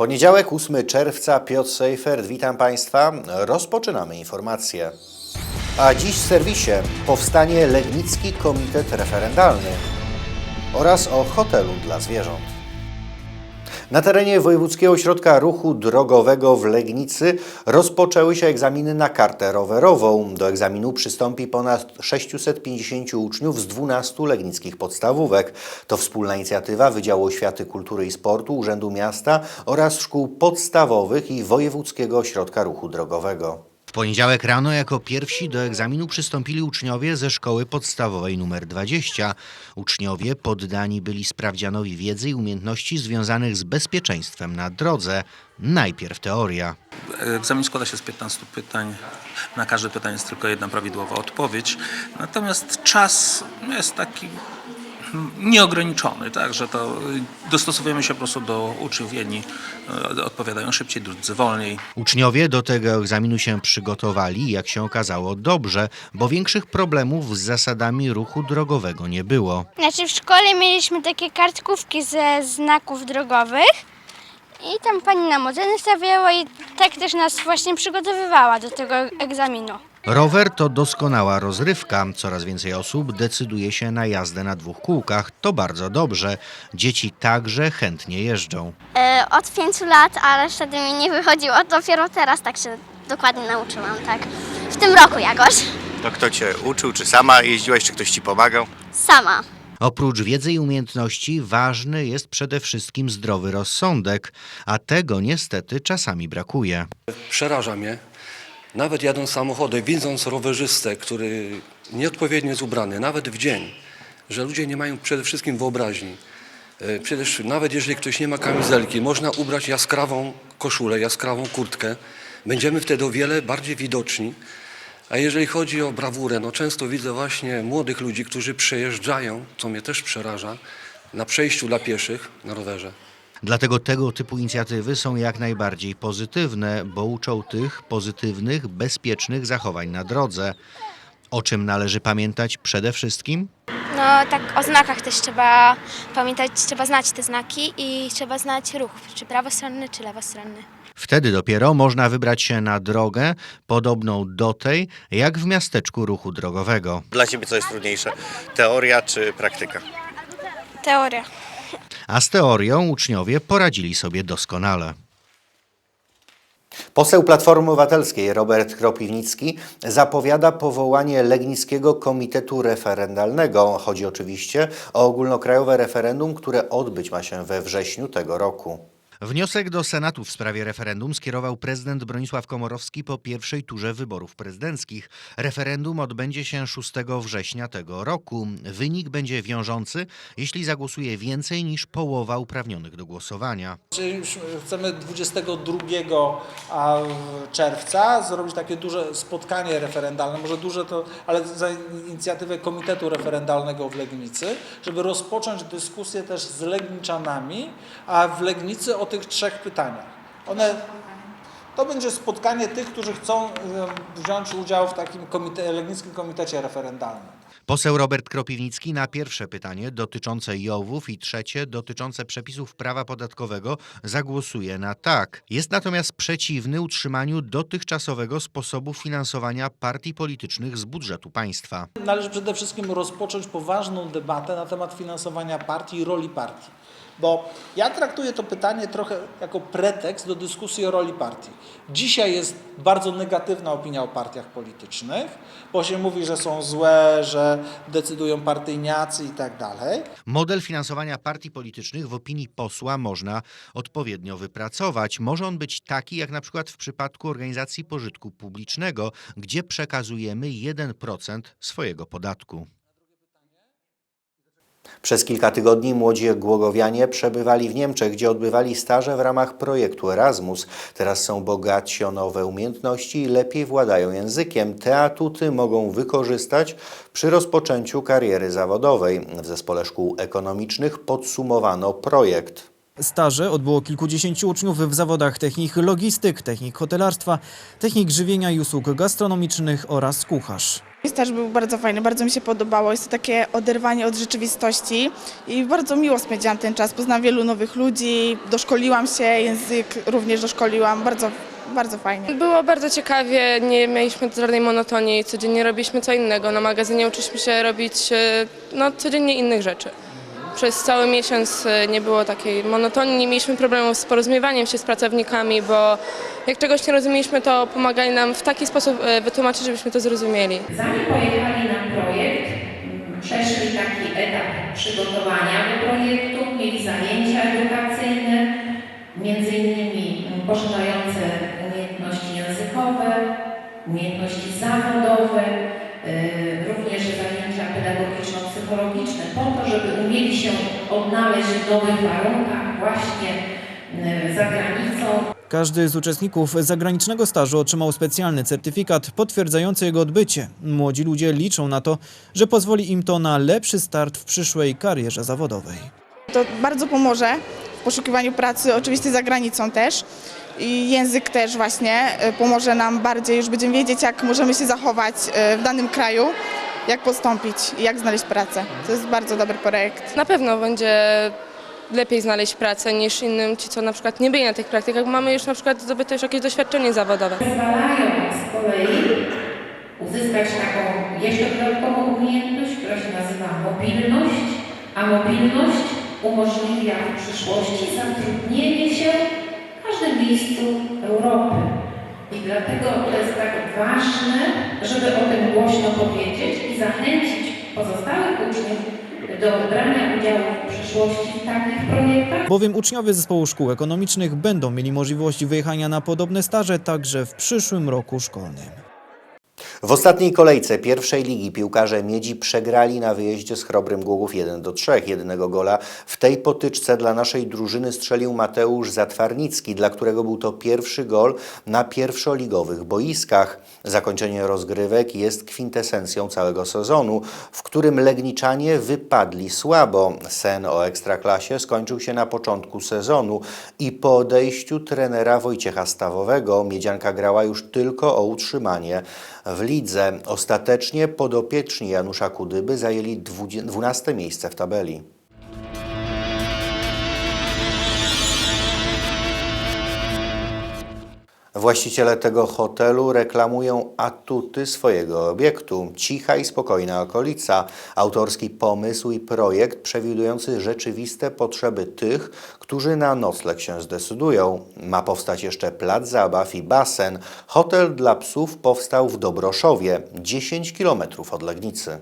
Poniedziałek, 8 czerwca, Piotr Seifert, witam Państwa. Rozpoczynamy informacje. A dziś w serwisie powstanie Legnicki Komitet Referendalny oraz o hotelu dla zwierząt. Na terenie Wojewódzkiego Ośrodka Ruchu Drogowego w Legnicy rozpoczęły się egzaminy na kartę rowerową. Do egzaminu przystąpi ponad 650 uczniów z 12 legnickich podstawówek. To wspólna inicjatywa Wydziału Oświaty, Kultury i Sportu Urzędu Miasta oraz szkół podstawowych i Wojewódzkiego Ośrodka Ruchu Drogowego. W poniedziałek rano jako pierwsi do egzaminu przystąpili uczniowie ze szkoły podstawowej nr 20. Uczniowie poddani byli sprawdzianowi wiedzy i umiejętności związanych z bezpieczeństwem na drodze. Najpierw teoria. Egzamin składa się z 15 pytań. Na każde pytanie jest tylko jedna prawidłowa odpowiedź. Natomiast czas jest taki nieograniczony, tak, że to y, dostosowujemy się po prostu do uczniów. Jedni y, odpowiadają szybciej, drudzy wolniej. Uczniowie do tego egzaminu się przygotowali, i jak się okazało, dobrze, bo większych problemów z zasadami ruchu drogowego nie było. Znaczy w szkole mieliśmy takie kartkówki ze znaków drogowych i tam pani nam oceny stawiała i tak też nas właśnie przygotowywała do tego egzaminu. Rower to doskonała rozrywka. Coraz więcej osób decyduje się na jazdę na dwóch kółkach. To bardzo dobrze. Dzieci także chętnie jeżdżą. E, od pięciu lat, ale wtedy mi nie wychodziło. Dopiero teraz tak się dokładnie nauczyłam, tak. W tym roku jakoś. To kto cię uczył, czy sama jeździłaś, czy ktoś ci pomagał? Sama. Oprócz wiedzy i umiejętności ważny jest przede wszystkim zdrowy rozsądek, a tego niestety czasami brakuje. Przeraża mnie, nawet jadąc samochodem, widząc rowerzystę, który nieodpowiednio jest ubrany, nawet w dzień, że ludzie nie mają przede wszystkim wyobraźni. E, Przecież nawet jeżeli ktoś nie ma kamizelki, można ubrać jaskrawą koszulę, jaskrawą kurtkę. Będziemy wtedy o wiele bardziej widoczni. A jeżeli chodzi o brawurę, no często widzę właśnie młodych ludzi, którzy przejeżdżają, co mnie też przeraża, na przejściu dla pieszych na rowerze. Dlatego tego typu inicjatywy są jak najbardziej pozytywne, bo uczą tych pozytywnych, bezpiecznych zachowań na drodze. O czym należy pamiętać przede wszystkim? No tak o znakach też trzeba pamiętać, trzeba znać te znaki i trzeba znać ruch, czy prawostronny, czy lewostronny. Wtedy dopiero można wybrać się na drogę podobną do tej, jak w miasteczku ruchu drogowego. Dla ciebie co jest trudniejsze? Teoria czy praktyka? Teoria. A z teorią uczniowie poradzili sobie doskonale. Poseł Platformy Obywatelskiej Robert Kropiwnicki zapowiada powołanie Legnickiego Komitetu Referendalnego. Chodzi oczywiście o ogólnokrajowe referendum, które odbyć ma się we wrześniu tego roku. Wniosek do Senatu w sprawie referendum skierował prezydent Bronisław Komorowski po pierwszej turze wyborów prezydenckich. Referendum odbędzie się 6 września tego roku. Wynik będzie wiążący, jeśli zagłosuje więcej niż połowa uprawnionych do głosowania. Czyli już Chcemy 22 a, czerwca zrobić takie duże spotkanie referendalne, może duże to, ale za inicjatywę Komitetu Referendalnego w Legnicy, żeby rozpocząć dyskusję też z Legniczanami, a w Legnicy o tych trzech pytaniach. One, to będzie spotkanie tych, którzy chcą wziąć udział w takim komite, Legnickim Komitecie Referendalnym. Poseł Robert Kropiwnicki na pierwsze pytanie dotyczące JOW-ów i trzecie dotyczące przepisów prawa podatkowego zagłosuje na tak. Jest natomiast przeciwny utrzymaniu dotychczasowego sposobu finansowania partii politycznych z budżetu państwa. Należy przede wszystkim rozpocząć poważną debatę na temat finansowania partii i roli partii. Bo ja traktuję to pytanie trochę jako pretekst do dyskusji o roli partii. Dzisiaj jest bardzo negatywna opinia o partiach politycznych, bo się mówi, że są złe, że decydują partyjniacy i tak dalej. Model finansowania partii politycznych w opinii posła można odpowiednio wypracować. Może on być taki, jak na przykład w przypadku organizacji pożytku publicznego, gdzie przekazujemy 1% swojego podatku. Przez kilka tygodni młodzi głogowianie przebywali w Niemczech, gdzie odbywali staże w ramach projektu Erasmus. Teraz są bogatsi o nowe umiejętności i lepiej władają językiem. Te atuty mogą wykorzystać przy rozpoczęciu kariery zawodowej. W Zespole Szkół Ekonomicznych podsumowano projekt. Staże odbyło kilkudziesięciu uczniów w zawodach technik logistyk, technik hotelarstwa, technik żywienia i usług gastronomicznych oraz kucharz. Staż był bardzo fajny, bardzo mi się podobało. Jest to takie oderwanie od rzeczywistości i bardzo miło spędziłam ten czas. Poznałam wielu nowych ludzi, doszkoliłam się, język również doszkoliłam. Bardzo, bardzo fajnie. Było bardzo ciekawie, nie mieliśmy żadnej monotonii, codziennie robiliśmy co innego. Na magazynie uczyliśmy się robić e, no, codziennie innych rzeczy. Przez cały miesiąc e, nie było takiej monotonii, nie mieliśmy problemów z porozumiewaniem się z pracownikami, bo jak czegoś nie rozumieliśmy, to pomagali nam w taki sposób e, wytłumaczyć, żebyśmy to zrozumieli. Zanim pojechali na projekt, m, przeszli taki etap przygotowania do projektu, mieli zajęcia edukacyjne, między innymi m, poszerzające umiejętności językowe, umiejętności zawodowe, y, pedagogiczno-psychologiczne po to, żeby umieli się odnaleźć w nowych warunkach właśnie y, za granicą, Każdy z uczestników zagranicznego stażu otrzymał specjalny certyfikat potwierdzający jego odbycie. Młodzi ludzie liczą na to, że pozwoli im to na lepszy start w przyszłej karierze zawodowej. To bardzo pomoże w poszukiwaniu pracy, oczywiście za granicą też. I język też właśnie e, pomoże nam bardziej, już będziemy wiedzieć, jak możemy się zachować e, w danym kraju, jak postąpić i jak znaleźć pracę. To jest bardzo dobry projekt. Na pewno będzie lepiej znaleźć pracę niż innym, ci co na przykład nie byli na tych praktykach. Mamy już na przykład zdobyte już jakieś doświadczenie zawodowe. pozwalają z kolei uzyskać taką jeszcze dodatkową umiejętność, która się nazywa mobilność, a mobilność umożliwia w przyszłości zatrudnienie się w każdym miejscu Europy. I dlatego to jest tak ważne, żeby o tym głośno powiedzieć i zachęcić pozostałych uczniów do brania udziału w przyszłości w takich projektach. Bowiem uczniowie zespołu szkół ekonomicznych będą mieli możliwość wyjechania na podobne staże także w przyszłym roku szkolnym. W ostatniej kolejce pierwszej ligi piłkarze Miedzi przegrali na wyjeździe z Chrobrym Głogów 1 do 3. Jednego gola w tej potyczce dla naszej drużyny strzelił Mateusz Zatwarnicki, dla którego był to pierwszy gol na pierwszoligowych boiskach. Zakończenie rozgrywek jest kwintesencją całego sezonu, w którym Legniczanie wypadli słabo. Sen o ekstraklasie skończył się na początku sezonu i po odejściu trenera Wojciecha Stawowego Miedzianka grała już tylko o utrzymanie w lidze. Ostatecznie podopieczni Janusza Kudyby zajęli 12 miejsce w tabeli. Właściciele tego hotelu reklamują atuty swojego obiektu. Cicha i spokojna okolica, autorski pomysł i projekt przewidujący rzeczywiste potrzeby tych, którzy na nocleg się zdecydują. Ma powstać jeszcze plac zabaw i basen. Hotel dla psów powstał w Dobroszowie, 10 km od Legnicy.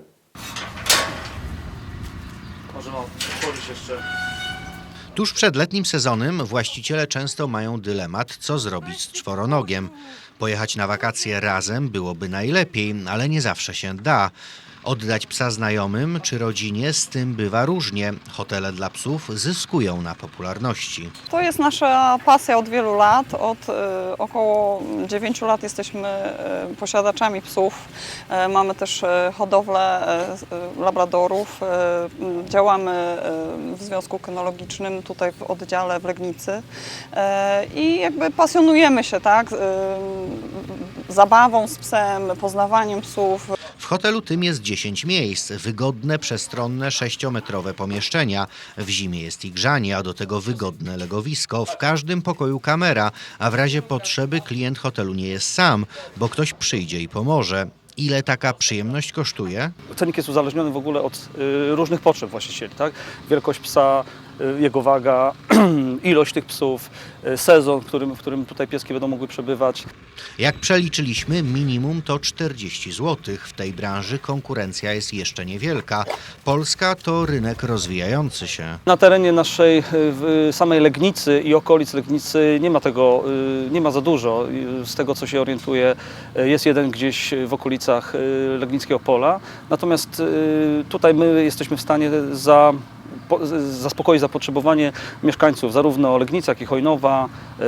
Może mam otworzyć jeszcze. Tuż przed letnim sezonem właściciele często mają dylemat, co zrobić z czworonogiem. Pojechać na wakacje razem byłoby najlepiej, ale nie zawsze się da. Oddać psa znajomym czy rodzinie z tym bywa różnie. Hotele dla psów zyskują na popularności. To jest nasza pasja od wielu lat. Od e, około 9 lat jesteśmy e, posiadaczami psów. E, mamy też e, hodowlę e, labradorów. M, działamy e, w Związku Kynologicznym tutaj w oddziale w Legnicy. E, I jakby pasjonujemy się tak, e, zabawą z psem, poznawaniem psów. Hotelu tym jest 10 miejsc, wygodne, przestronne, sześciometrowe pomieszczenia. W zimie jest i grzanie, a do tego wygodne legowisko. W każdym pokoju kamera, a w razie potrzeby klient hotelu nie jest sam, bo ktoś przyjdzie i pomoże. Ile taka przyjemność kosztuje? Cenik jest uzależniony w ogóle od y, różnych potrzeb właścicieli, tak? Wielkość psa, jego waga, ilość tych psów, y, sezon, w którym, w którym tutaj pieski będą mogły przebywać. Jak przeliczyliśmy, minimum to 40 zł. W tej branży konkurencja jest jeszcze niewielka. Polska to rynek rozwijający się. Na terenie naszej y, samej Legnicy i okolic Legnicy nie ma tego, y, nie ma za dużo. Y, Z tego co się orientuję, y, jest jeden gdzieś w okolicach y, Legnickiego Pola. Natomiast y, tutaj my jesteśmy w stanie za po, z- zaspokoić zapotrzebowanie mieszkańców zarówno Legnica, jak i Chojnowa, yy,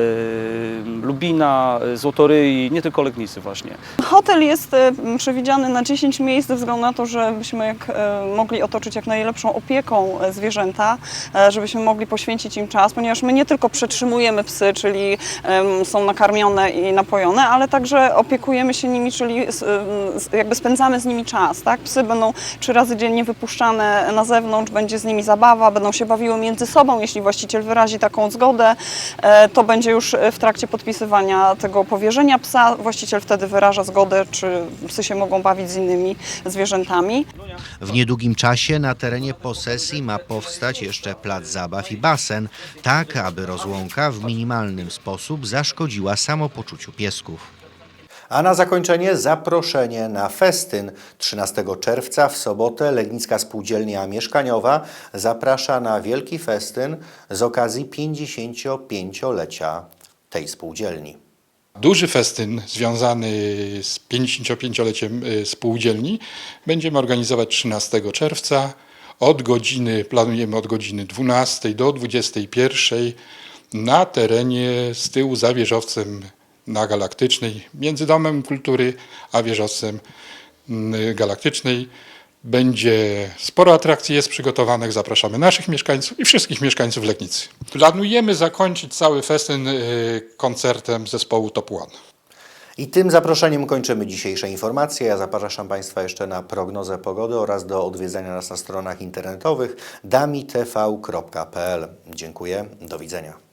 Lubina, yy, Złotoryi, nie tylko Legnicy właśnie. Hotel jest e, przewidziany na 10 miejsc ze względu na to, żebyśmy jak, mogli otoczyć jak najlepszą opieką zwierzęta, żebyśmy mogli poświęcić im czas, ponieważ my nie tylko przetrzymujemy psy, czyli są nakarmione i napojone, ale także opiekujemy się nimi, czyli jakby spędzamy z nimi czas. Tak? Psy będą trzy razy dziennie wypuszczane na zewnątrz, będzie z nimi zabawa, będą się bawiły między sobą, jeśli właściciel wyrazi taką zgodę, e, to będzie już w trakcie podpisywania tego powierzenia psa, właściciel wtedy wyraża zgodę, czy psy się mogą bawić z innymi zwierzętami. W niedługim czasie na terenie posesji ma powstać jeszcze plac zabaw i basen, tak aby rozłąka w minimalnym sposób zaszkodziła samopoczuciu piesków. A na zakończenie zaproszenie na festyn. 13 czerwca w sobotę Legnicka Spółdzielnia Mieszkaniowa zaprasza na wielki festyn z okazji 55-lecia tej spółdzielni. Duży festyn związany z 55-leciem y, spółdzielni będziemy organizować 13 czerwca. Od godziny, planujemy od godziny 12 do 21 na terenie z tyłu za wieżowcem na Galaktycznej, między Domem Kultury a wieżowcem mm, Galaktycznej. Będzie sporo atrakcji jest przygotowanych. Zapraszamy naszych mieszkańców i wszystkich mieszkańców Legnicy. Planujemy zakończyć cały festyn y, koncertem zespołu Top One. I tym zaproszeniem kończymy dzisiejsze informacje. Ja zapraszam Państwa jeszcze na prognozę pogody oraz do odwiedzania nas na stronach internetowych damitv.pl. Dziękuję, do widzenia.